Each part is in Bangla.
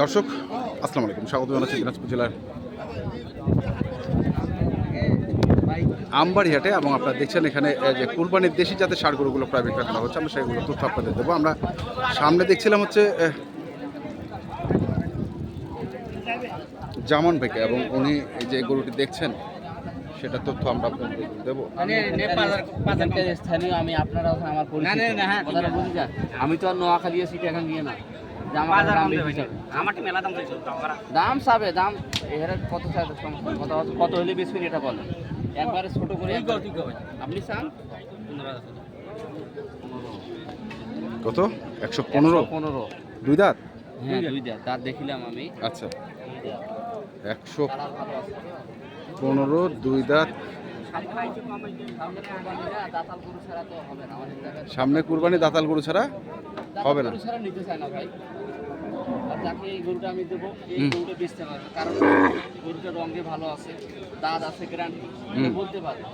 দর্শক আসসালামু আলাইকুম। স্বাগত জানাচ্ছি দিনাজপুর জেলার আমবাড়ি হাটে এবং আপনারা দেখছেন এখানে যে কুরবানির দেশি জাতের সার গরুগুলো প্রায় বিক্রয় হচ্ছে। আমরা সেগুলো তথ্য আপনাদের দেবো। আমরা সামনে দেখছিলাম হচ্ছে জামান ভাইকে এবং উনি এই যে গরুটি দেখছেন সেটা তথ্য আমরা আপনাদের দেবো। মানে স্থানীয় আমি আপনারা আমার পরিচিত। কথাটা বুঝি যা আমি তো আর নোয়াখালী সিটি এখন গিয়ে না। দাম মেলা দাম এর কত চাবে সমস্যা কত কত হলে বেশি এটা বলেন। একবারে ছোট করে আপনি চান? কত? একশো পনেরো? পনেরো। দুই দাঁত? হ্যাঁ দুই দেয় তার দেখিলাম আমি। আচ্ছা। একশো পনেরো দুই দাঁত। সামনে কোরবানি দাতাল গরু ছাড়া তো হবে না আমাদের জায়গায়। কুরবানি দাতাল গরু ছাড়া হবে না। গরু ছাড়া নিতে চায় না ভাই। আর যাকে এই গরুটা আমি দেবো এই। গরুটা বেচতে পারবে। কারণ গরুটা রঙে ভালো আছে দাঁত আছে গ্যারান্টি। বলতে পারবে।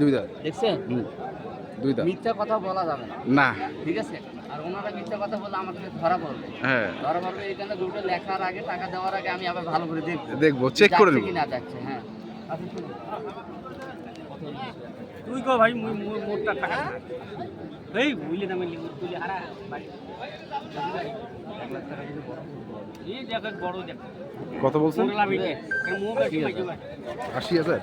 দুই দাঁত দেখছেন? দুই দাঁত। মিথ্যা কথা বলা যাবে না। না। ঠিক আছে? আর ওনারা মিথ্যা কথা বলে আমাকে ধরা পড়বে। হ্যাঁ। ধরা পড়বে লেখার আগে টাকা দেওয়ার আগে আমি আবার ভালো করে দেখব। দেখব চেক করে নেব না যাচ্ছে হ্যাঁ। আচ্ছা তুই কো ভাই মুই মোটটা টাকা এই বুঝলি দামে লিখু তুই হারা এই বড় দেখ। কত বলছেন? আশি হাজার?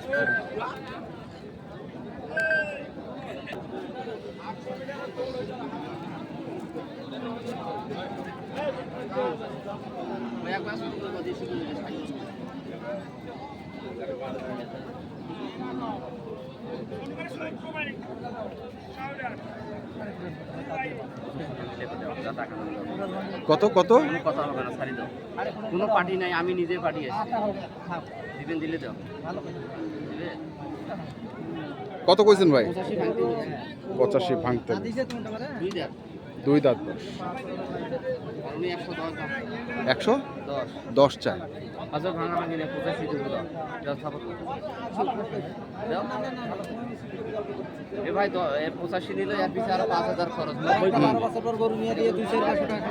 কত কত? কথা হবে না সারি দাও। কোনো পার্টি নাই আমি নিজে পার্টি আছি। দিবেন দিলে দাও। কত কইছেন ভাই? পঁচাশি ভাঙতে দুই দাঁত বয়স। উনি একশো? দশ। দাম একশো দশ দশ চাই আচ্ছা ভাই পঁচাশি নিলে এক আরও পাঁচ হাজার খরচ। নব্বই বারো বছর পর গরু নিয়ে দিয়ে দুইশো পাঁচশো টাকা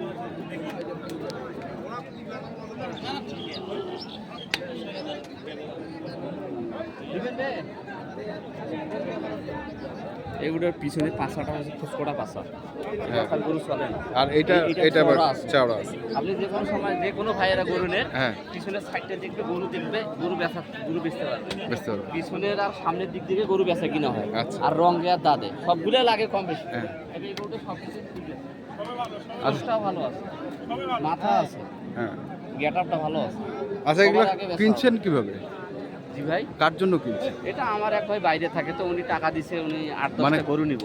এগুলোর পিছনে পাঁচাটা হচ্ছে খুচকোটা পাঁচা হ্যাঁ। গরু চলে। না আর এটা এটা চওড়া আপনি যে কোনো সময় যে কোনো ভাইয়েরা গরু নেন হ্যাঁ। পিছনের সাইডটা দেখবে গরু দেখবে গরু বেচা গরু বেচতে পারবে। বুঝতে পারব। পিছনের আর সামনের দিক থেকে গরু বেচা কিনা হয়। আচ্ছা। আর রঙে আর দাদে সবগুলো লাগে কম বেশি। হ্যাঁ। এই গরুটা সব কিছু ঠিক আছে আচ্ছা ভালো আছে। মাথা আছে। হ্যাঁ। গেট আপটা ভালো আছে। আচ্ছা এগুলো কিনছেন কীভাবে? জি ভাই। কার জন্য কিনছে এটা আমার এক ভাই বাইরে থাকে তো উনি টাকা দিছে উনি আট মানে- গরু নিব।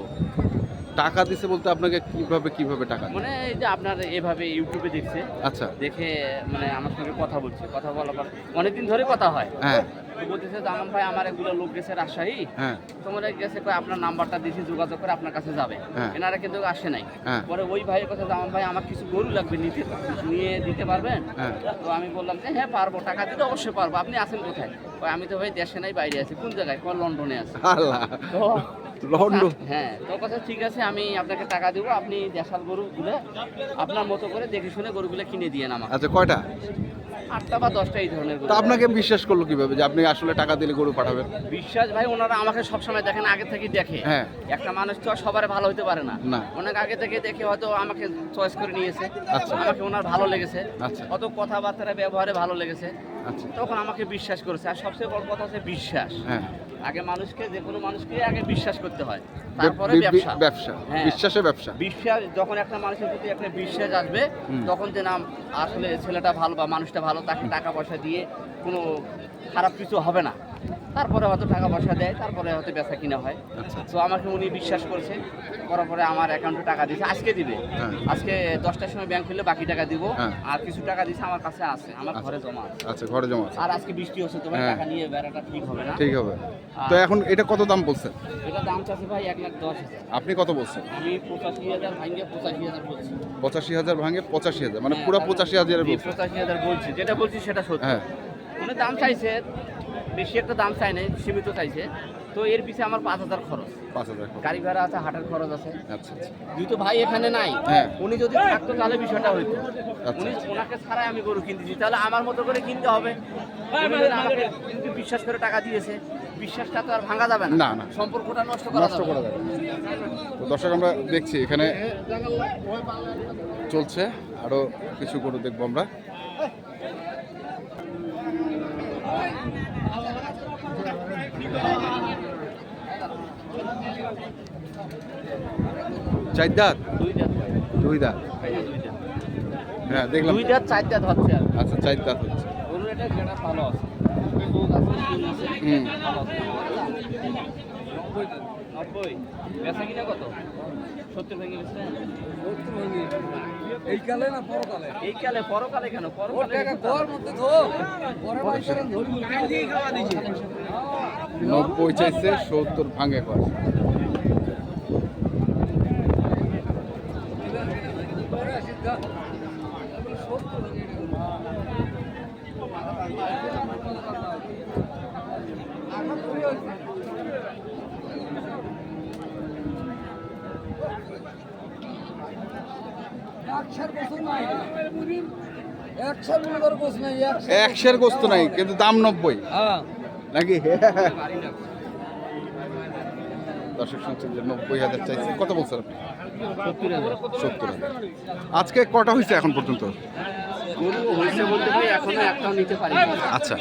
টাকা দিছে বলতে আপনাকে কীভাবে কীভাবে টাকা মানে এই যে আপনার এভাবে ইউটিউবে দেখছে আচ্ছা। দেখে মানে আমার সঙ্গে কথা বলছে। কথা বলার পর অনেকদিন ধরে কথা হয়। হ্যাঁ। বলতেছে জামান ভাই আমার এগুলো লোক গেছে রাজশাহী। হ্যাঁ। তোমরা গেছে আপনার নাম্বারটা দিয়েছি যোগাযোগ করে আপনার কাছে যাবে। হ্যাঁ। এনারা কিন্তু আসে নাই। হ্যাঁ। পরে ওই ভাইয়ের কথা জামান ভাই আমার কিছু গরু লাগবে নিতে নিয়ে দিতে পারবেন। তো আমি বললাম যে হ্যাঁ পারব। টাকা দিতে অবশ্যই পারব। আপনি আছেন কোথায়? আমি তো ভাই দেশে নাই বাইরে আছি। কোন জায়গায়? কোন লন্ডনে আছি। তো লন্ডন হ্যাঁ তো কথা ঠিক আছে আমি আপনাকে টাকা দেবো আপনি দেশাল গরুগুলো আপনার মতো করে দেখে শুনে গরুগুলো কিনে দিয়ে আমাকে আচ্ছা কয়টা? আটটা বা দশটা এই ধরনের তা আপনাকে বিশ্বাস করল কীভাবে যে আপনি আসলে টাকা দিলে গরু পাঠাবেন? বিশ্বাস ভাই ওনারা আমাকে সবসময় দেখেন আগে থেকে দেখে। হ্যাঁ। একটা মানুষ তো আর সবার ভালো হতে পারে না। না। অনেক আগে থেকে দেখে হয়তো আমাকে চয়েস করে নিয়েছে। আচ্ছা। আমাকে ওনার ভালো লেগেছে। আচ্ছা। কত কথাবার্তা ব্যবহারে ভালো লেগেছে। তখন আমাকে বিশ্বাস করেছে। আর সবচেয়ে বড় কথা হচ্ছে বিশ্বাস। হ্যাঁ। আগে মানুষকে যে কোনো মানুষকে আগে বিশ্বাস করতে হয়। তারপরে ব্যবসা। ব্যবসা। হ্যাঁ। বিশ্বাসে ব্যবসা। বিশ্বাস যখন একটা মানুষের প্রতি একটা বিশ্বাস আসবে তখন যে নাম আসলে ছেলেটা ভালো বা মানুষটা ভালো তাকে টাকা পয়সা দিয়ে কোনো খারাপ কিছু হবে না। তারপরে হয়তো টাকা পয়সা দেয় তারপরে হয়তো বেচা কিনা হয়। আচ্ছা তো আমাকে উনি বিশ্বাস করেছে করার পরে আমার অ্যাকাউন্টে টাকা দিয়েছে। আজকে দিবে। হ্যাঁ। আজকে দশটার সময় ব্যাংক খুললে বাকি টাকা দিব। হ্যাঁ। আর কিছু টাকা দিয়েছে আমার কাছে আছে আমার ঘরে জমা আছে। আচ্ছা ঘরে জমা আর আজকে বৃষ্টি হচ্ছে তোমার হ্যাঁ। টাকা নিয়ে বেড়াটা ঠিক হবে না। ঠিক হবে। তো এখন এটা কত দাম বলছেন? এটা দাম চাচ্ছে ভাই এক লাখ দশ হাজার। আপনি কত বলছেন? আমি পঁচাশি হাজার ভাঙিয়ে পঁচাশি হাজার বলছি। পঁচাশি হাজার ভাঙে পঁচাশি হাজার মানে পুরো পঁচাশি হাজার পঁচাশি হাজার বলছি যেটা বলছি সেটা সত্যি। হ্যাঁ। উনি দাম চাইছে বেশি একটা দাম চাই নাই সীমিত চাইছে। তো এর পিছে আমার পাঁচ হাজার খরচ। পাঁচ হাজার গাড়ি ভাড়া আছে হাটের খরচ আছে। আচ্ছা আচ্ছা। যেহেতু ভাই এখানে নাই হ্যাঁ। উনি যদি থাকতো তাহলে বিষয়টা হইতো। আচ্ছা। উনি ওনাকে ছাড়াই আমি গরু কিনতেছি। তাহলে আমার মতো করে কিনতে হবে। আমাকে কিন্তু বিশ্বাস করে টাকা দিয়েছে। বিশ্বাসটা তো আর ভাঙা যাবে না। না, না। সম্পর্কটা নষ্ট করা নষ্ট করা যাবে তো দর্শক আমরা দেখছি এখানে চলছে। আরও কিছু গরু দেখব আমরা। চার দাঁত? দুই দাঁত। হ্যাঁ দেখলাম। দুই দাঁত চার দাঁত হচ্ছে আচ্ছা চার দাঁত হচ্ছে। গরুর এটা যেটা ভালো আছে। হুম। নব্বই কত? সত্তর ভেঙে গেছে। এই কালে না পরকালে? এই কালে পরকালে কেন? পরকালে মধ্যে তো নব্বই চাইছে সত্তর ভাঙে করো গোছ নাই একশো একশের গোস্ত নাই। কিন্তু দাম নব্বই। হ্যাঁ। নাকি? দর্শক শুনছেন যে নব্বই হাজার চাইছে। কত বলছেন আপনি? সত্তর হাজার। আজকে কটা হয়েছে এখন পর্যন্ত? গরু হয়েছে বলতে ভাই এখনও একটাও নিতে পারি আচ্ছা।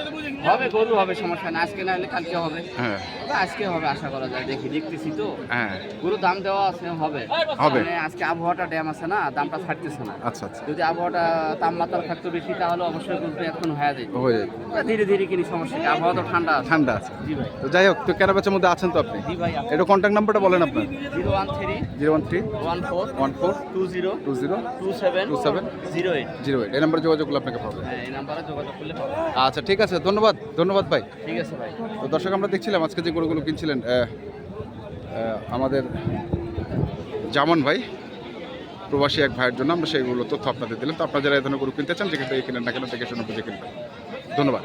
হবে গরু হবে সমস্যা না আজকে না হলে কালকে হবে। হ্যাঁ। আজকে হবে আশা করা যায়। দেখি দেখতেছি তো। হ্যাঁ। গরু দাম দেওয়া আছে হবে। হবে। মানে আজকে আবহাওয়াটা ড্যাম আছে না দামটা ছাড়তেছে না। আচ্ছা আচ্ছা। যদি আবহাওয়াটা তাপমাত্রা থাকতো বেশি তাহলে অবশ্যই গরুটা এখন হয়ে যেত। হয়ে যাবে ধীরে ধীরে কিনি সমস্যা কি আবহাওয়া তো ঠান্ডা আছে। ঠান্ডা আছে। জি ভাই। তো যাই হোক তো ক্যারাবেচের মধ্যে আছেন তো আপনি? জি ভাই এটা কন্ট্যাক্ট নাম্বারটা বলেন আপনার। Zero one three. Zero one three. One four one four two zero two zero two seven two seven zero eight zero eight এই নাম্বারে যোগাযোগ করলে আপনাকে পাবে হ্যাঁ এই নাম্বারে যোগাযোগ করলে পাবো আচ্ছা ঠিক আছে। ধন্যবাদ ধন্যবাদ ভাই। ঠিক আছে ভাই। তো দর্শক আমরা দেখছিলাম আজকে যে গরুগুলো কিনছিলেন আমাদের জামান ভাই প্রবাসী এক ভাইয়ের জন্য আমরা সেইগুলো তথ্য আপনাদের দিলাম। তো আপনারা যারা এই ধরনের গরু কিনতে চান যেখানে কিনেন না কেন দেখে শুনে বুঝে কিনবেন। ধন্যবাদ।